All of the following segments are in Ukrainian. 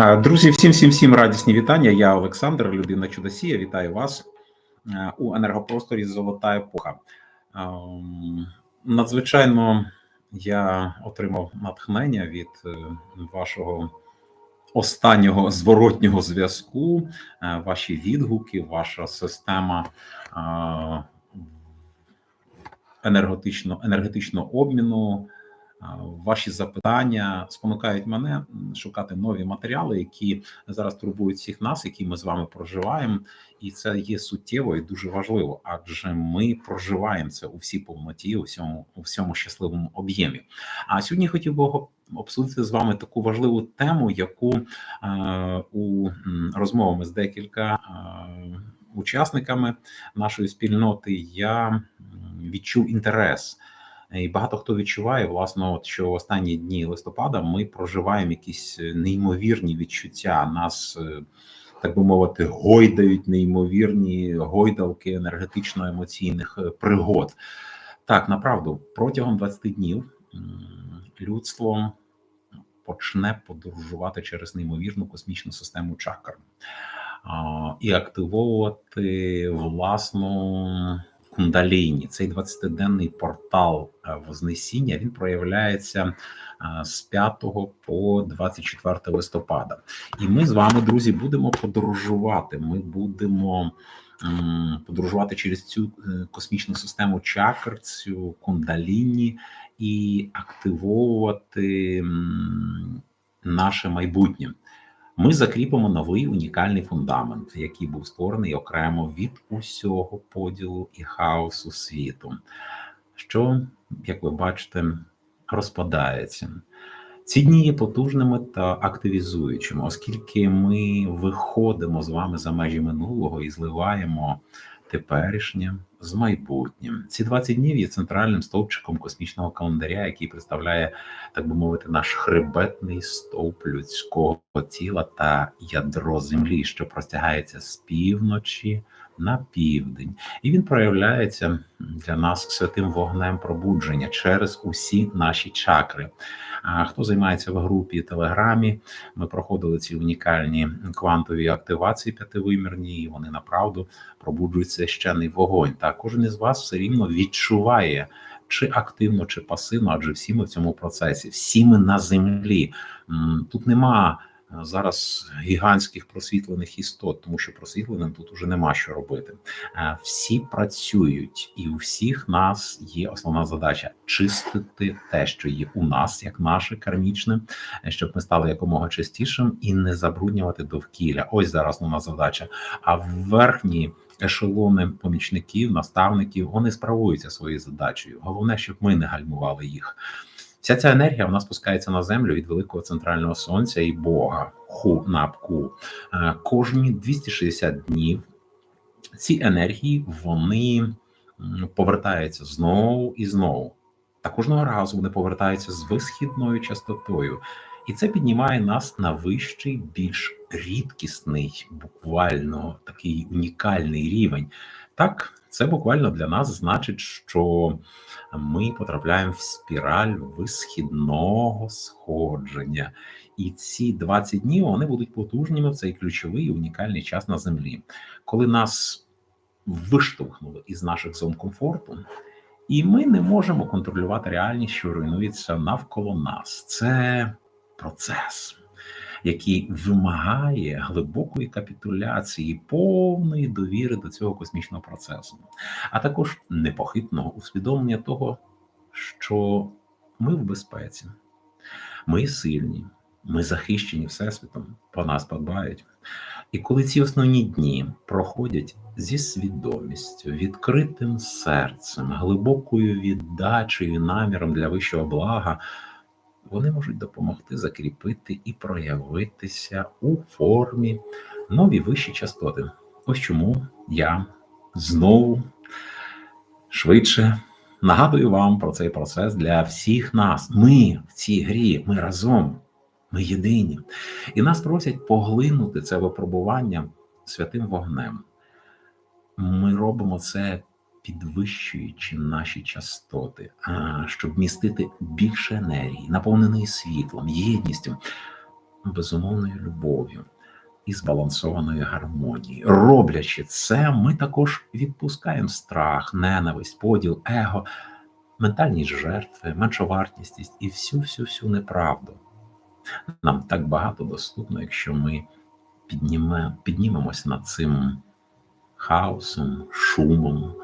Друзі, всім всім всім радісні вітання. Я Олександр, людина Чудосія. Вітаю вас у енергопросторі Золота епоха. Надзвичайно я отримав натхнення від е, вашого останнього зворотнього зв'язку, е, ваші відгуки, ваша система енергетичного енергетичного обміну. Ваші запитання спонукають мене шукати нові матеріали, які зараз турбують всіх нас, які ми з вами проживаємо, і це є суттєво і дуже важливо, адже ми проживаємо це у всій повноті, у всьому у всьому щасливому об'ємі. А сьогодні хотів би обсудити з вами таку важливу тему, яку е, у розмовами з декілька е, учасниками нашої спільноти я відчув інтерес. І багато хто відчуває, власне, от що в останні дні листопада ми проживаємо якісь е, неймовірні відчуття. Нас, е, так би мовити, гойдають неймовірні гойдалки енергетично-емоційних е, пригод. Так, направду, протягом 20 днів людство почне подорожувати через неймовірну космічну систему чакр і активовувати власну кундаліні. Цей 20-денний портал е, Вознесіння він проявляється з 5 по 24 листопада. І ми з вами, друзі, будемо подорожувати. Ми будемо подорожувати через цю е, космічну систему чакр, цю кундаліні і активовувати наше майбутнє ми закріпимо новий унікальний фундамент, який був створений окремо від усього поділу і хаосу світу, що, як ви бачите, розпадається. Ці дні є потужними та активізуючими, оскільки ми виходимо з вами за межі минулого і зливаємо теперішнє з майбутнім. Ці 20 днів є центральним стовпчиком космічного календаря, який представляє, так би мовити, наш хребетний стовп людського тіла та ядро землі, що простягається з півночі на південь, і він проявляється для нас святим вогнем пробудження через усі наші чакри. А хто займається в групі Телеграмі? Ми проходили ці унікальні квантові активації п'ятивимірні, і вони направду пробуджують священний вогонь. Та кожен із вас все рівно відчуває. Чи активно, чи пасивно, адже всі ми в цьому процесі, всі ми на землі. Тут нема зараз гігантських просвітлених істот, тому що просвітленим тут уже нема що робити. Е, всі працюють, і у всіх нас є основна задача чистити те, що є у нас, як наше кармічне, щоб ми стали якомога чистішим і не забруднювати довкілля. Ось зараз основна задача. А верхні. Ешелони помічників, наставників вони справуються своєю задачею. Головне, щоб ми не гальмували їх. Вся ця енергія вона спускається на землю від великого центрального сонця і Бога ху напку е, кожні 260 днів. Ці енергії вони повертаються знову і знову. Та кожного разу вони повертаються з висхідною частотою, і це піднімає нас на вищий, більш рідкісний, буквально такий унікальний рівень. Так, це буквально для нас значить, що ми потрапляємо в спіраль висхідного сходження. І ці 20 днів вони будуть потужними в цей ключовий і унікальний час на землі, коли нас виштовхнули із наших зон комфорту, і ми не можемо контролювати реальність, що руйнується навколо нас. Це процес який вимагає глибокої капітуляції, повної довіри до цього космічного процесу, а також непохитного усвідомлення того, що ми в безпеці, ми сильні, ми захищені всесвітом, по нас подбають. І коли ці основні дні проходять зі свідомістю, відкритим серцем, глибокою віддачею, наміром для вищого блага вони можуть допомогти закріпити і проявитися у формі нові вищі частоти. Ось чому я знову швидше нагадую вам про цей процес для всіх нас. Ми в цій грі, ми разом, ми єдині. І нас просять поглинути це випробування святим вогнем. Ми робимо це підвищуючи наші частоти, щоб містити більше енергії, наповненої світлом, єдністю. безумовною любов'ю і збалансованою гармонією. Роблячи це, ми також відпускаємо страх, ненависть, поділ, его, ментальні жертви, меншовартість і всю всю всю неправду. Нам так багато доступно, якщо ми підніме, піднімемось над цим хаосом, шумом,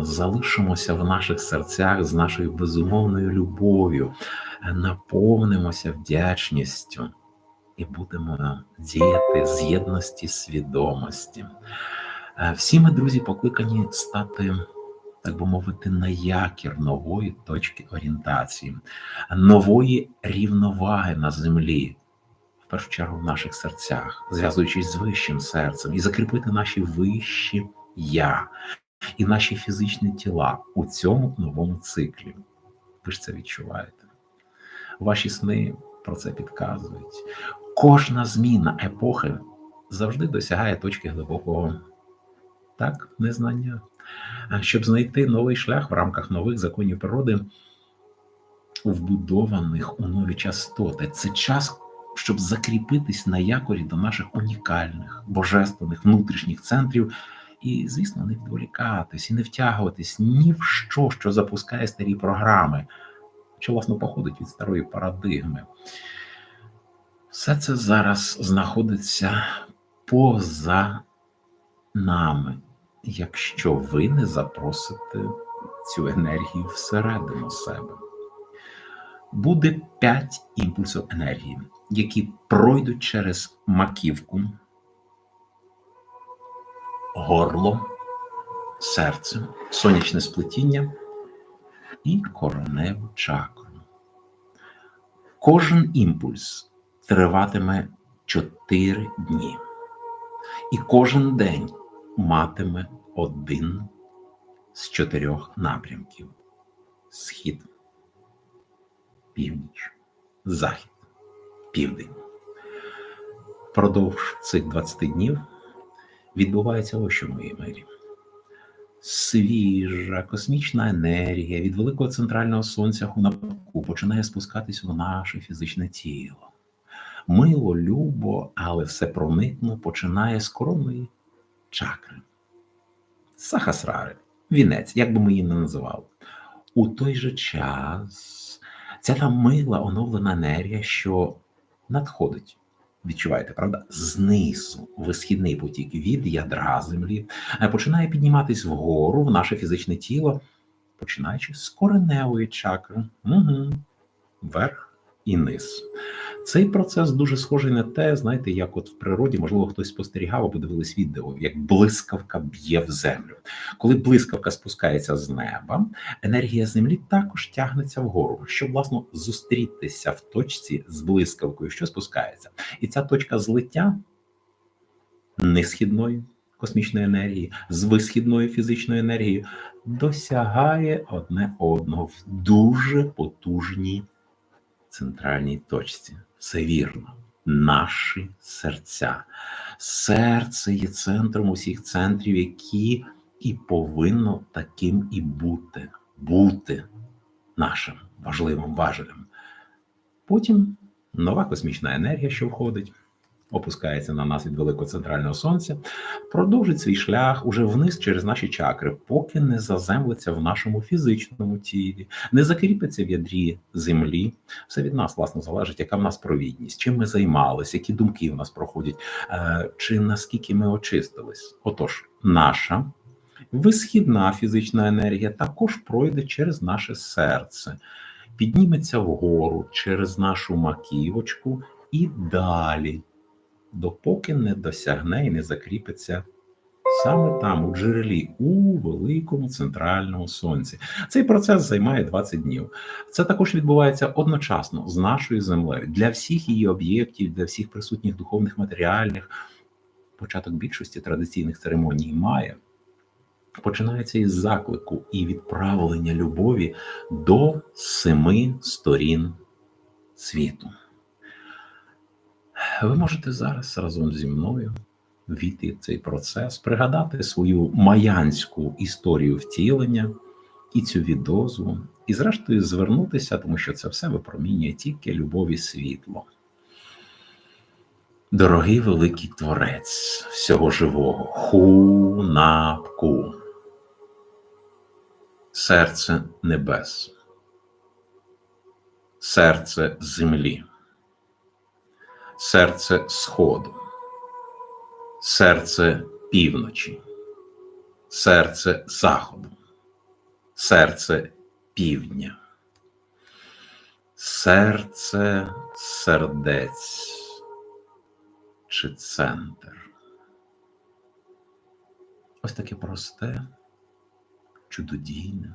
залишимося в наших серцях з нашою безумовною любов'ю, наповнимося вдячністю і будемо діяти з єдності свідомості. Всі ми, друзі, покликані стати, так би мовити, на якір нової точки орієнтації, нової рівноваги на землі в першу чергу в наших серцях, зв'язуючись з вищим серцем, і закріпити наші вищі я і наші фізичні тіла у цьому новому циклі. Ви ж це відчуваєте. Ваші сни про це підказують. Кожна зміна епохи завжди досягає точки глибокого так, незнання. Щоб знайти новий шлях в рамках нових законів природи, вбудованих у нові частоти. Це час щоб закріпитись на якорі до наших унікальних, божественних внутрішніх центрів, і, звісно, не відволікатись і не втягуватись ні в що, що запускає старі програми, що, власне, походить від старої парадигми. Все це зараз знаходиться поза нами, якщо ви не запросите цю енергію всередину себе. Буде п'ять імпульсів енергії які пройдуть через маківку, горло, серце, сонячне сплетіння і короневу чакру. Кожен імпульс триватиме 4 дні, і кожен день матиме один з чотирьох напрямків: схід, північ, захід південь. Впродовж цих 20 днів відбувається ось що мої мирі. Свіжа космічна енергія від великого центрального сонця Хунапку починає спускатись у наше фізичне тіло. Мило, любо, але все проникно починає з коронної чакри. Сахасрари, вінець, як би ми її не називали. У той же час ця там мила оновлена енергія, що надходить. Відчуваєте, правда? Знизу висхідний потік від ядра землі е, починає підніматись вгору в наше фізичне тіло, починаючи з кореневої чакри, Угу. вверх і низ. Цей процес дуже схожий на те, знаєте, як от в природі, можливо, хтось спостерігав або дивились відео, як блискавка б'є в землю. Коли блискавка спускається з неба, енергія землі також тягнеться вгору, щоб власне зустрітися в точці з блискавкою, що спускається. І ця точка злиття несхідної космічної енергії з висхідною фізичною енергією досягає одне одного в дуже потужній центральній точці. Все вірно, наші серця. Серце є центром усіх центрів, які і повинно таким і бути, бути нашим важливим важелем. Потім нова космічна енергія, що входить опускається на нас від великого центрального сонця, продовжить свій шлях уже вниз через наші чакри, поки не заземлиться в нашому фізичному тілі, не закріпиться в ядрі землі. Все від нас, власне, залежить, яка в нас провідність, чим ми займалися, які думки в нас проходять, е, чи наскільки ми очистились. Отож, наша. Висхідна фізична енергія також пройде через наше серце, підніметься вгору через нашу маківочку і далі допоки не досягне і не закріпиться саме там, у джерелі, у великому центральному сонці. Цей процес займає 20 днів. Це також відбувається одночасно з нашою землею для всіх її об'єктів, для всіх присутніх духовних матеріальних. Початок більшості традиційних церемоній має. Починається із заклику і відправлення любові до семи сторін світу. Ви можете зараз разом зі мною війти в цей процес, пригадати свою маянську історію втілення і цю відозву, і, зрештою, звернутися, тому що це все випромінює тільки любов і світло. Дорогий великий творець всього живого, ху-на-ку, серце небес, серце землі, серце сходу, серце півночі, серце заходу, серце півдня, серце сердець чи центр. Ось таке просте, чудодійне,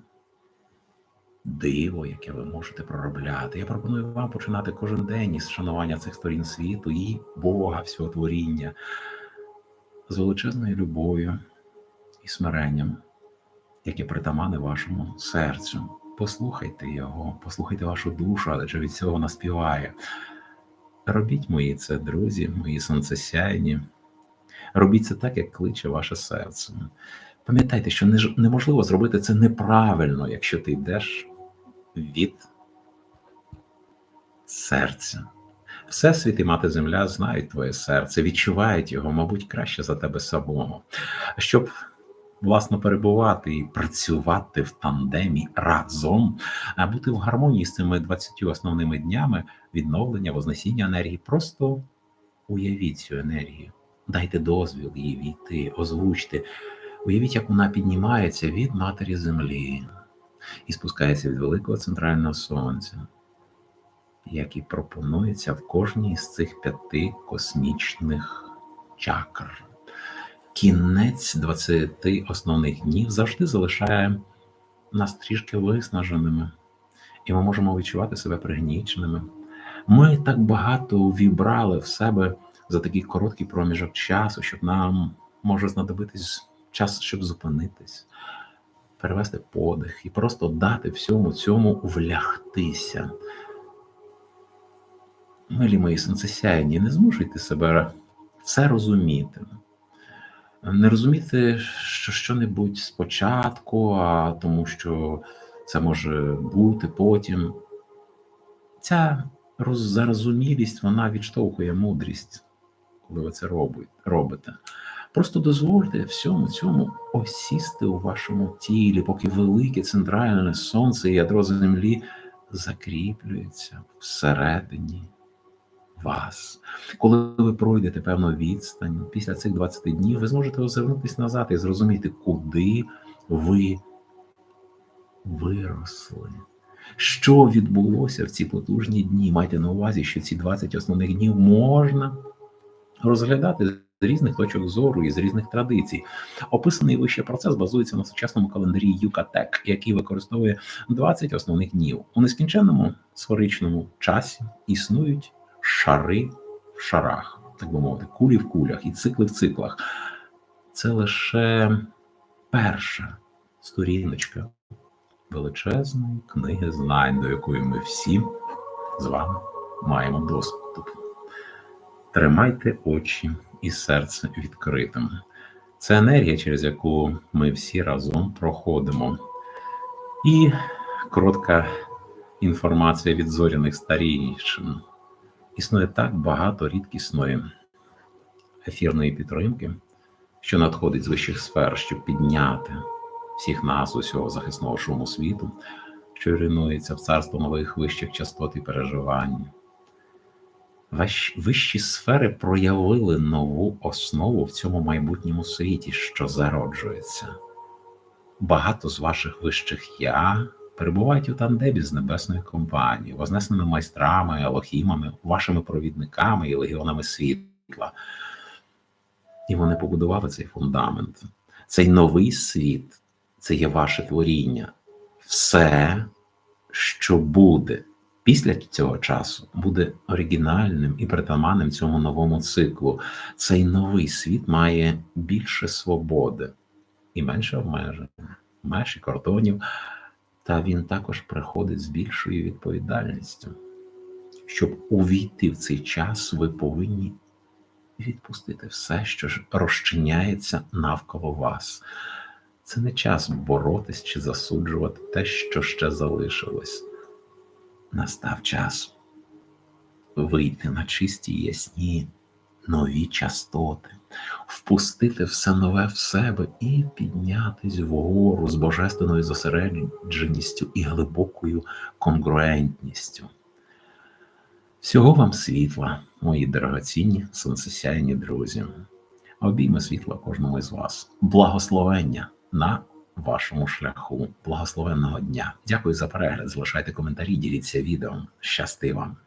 диво, яке ви можете проробляти. Я пропоную вам починати кожен день із шанування цих сторін світу і Бога, всього творіння, з величезною любов'ю і смиренням, яке притамане вашому серцю. Послухайте його, послухайте вашу душу, адже від цього вона співає. Робіть мої це, друзі, мої сонцесяйні. Робіть це так, як кличе ваше серце. Пам'ятайте, що неможливо зробити це неправильно, якщо ти йдеш від серця. Всесвіт і мати земля знають твоє серце, відчувають його, мабуть, краще за тебе самого. Щоб власно перебувати і працювати в тандемі разом, а бути в гармонії з цими 20 основними днями відновлення, вознесіння енергії. Просто уявіть цю енергію, дайте дозвіл їй війти, озвучте, уявіть, як вона піднімається від матері землі і спускається від великого центрального сонця. Як і пропонується в кожній з цих п'яти космічних чакр кінець 20 основних днів завжди залишає нас трішки виснаженими, і ми можемо відчувати себе пригніченими. Ми так багато увібрали в себе за такий короткий проміжок часу, щоб нам може знадобитись час, щоб зупинитись, перевести подих і просто дати всьому цьому влягтися. Милі мої сонцесяйні, не змушуйте себе все розуміти не розуміти, що що-небудь спочатку, а тому що це може бути потім. Ця зарозумілість вона відштовхує мудрість, коли ви це робите. Просто дозвольте всьому цьому осісти у вашому тілі, поки велике центральне сонце і ядро землі закріплюється всередині вас. Коли ви пройдете певну відстань після цих 20 днів, ви зможете озирнутися назад і зрозуміти, куди ви виросли. Що відбулося в ці потужні дні? Майте на увазі, що ці 20 основних днів можна розглядати різних точок зору і з різних традицій. Описаний вище процес базується на сучасному календарі Юкатек, який використовує 20 основних днів. У нескінченному сферичному часі існують шари в шарах, так би мовити, кулі в кулях і цикли в циклах. Це лише перша сторіночка величезної книги знань, до якої ми всі з вами маємо доступ. Тримайте очі і серце відкритим. Це енергія, через яку ми всі разом проходимо. І коротка інформація від зоряних старійшин. Існує так багато рідкісної ефірної підтримки, що надходить з вищих сфер, щоб підняти всіх нас, усього захисного шуму світу, що руйнується в царство нових вищих частот і переживань. Вищі сфери проявили нову основу в цьому майбутньому світі, що зароджується. Багато з ваших вищих я перебувають у тандемі з небесною компанією, вознесеними майстрами, алохімами, вашими провідниками і легіонами світла. І вони побудували цей фундамент. Цей новий світ це є ваше творіння. Все, що буде після цього часу, буде оригінальним і притаманним цьому новому циклу. Цей новий світ має більше свободи і менше обмежень, менше кордонів. Та він також приходить з більшою відповідальністю. Щоб увійти в цей час, ви повинні відпустити все, що ж розчиняється навколо вас. Це не час боротись чи засуджувати те, що ще залишилось. Настав час вийти на чисті ясні нові частоти, впустити все нове в себе і піднятись вгору з божественною зосередженістю і глибокою конгруентністю. Всього вам світла, мої дорогоцінні сонцесяйні друзі. Обійми світла кожному із вас. Благословення на вашому шляху. Благословенного дня. Дякую за перегляд. Залишайте коментарі, діліться відео. Щасти вам!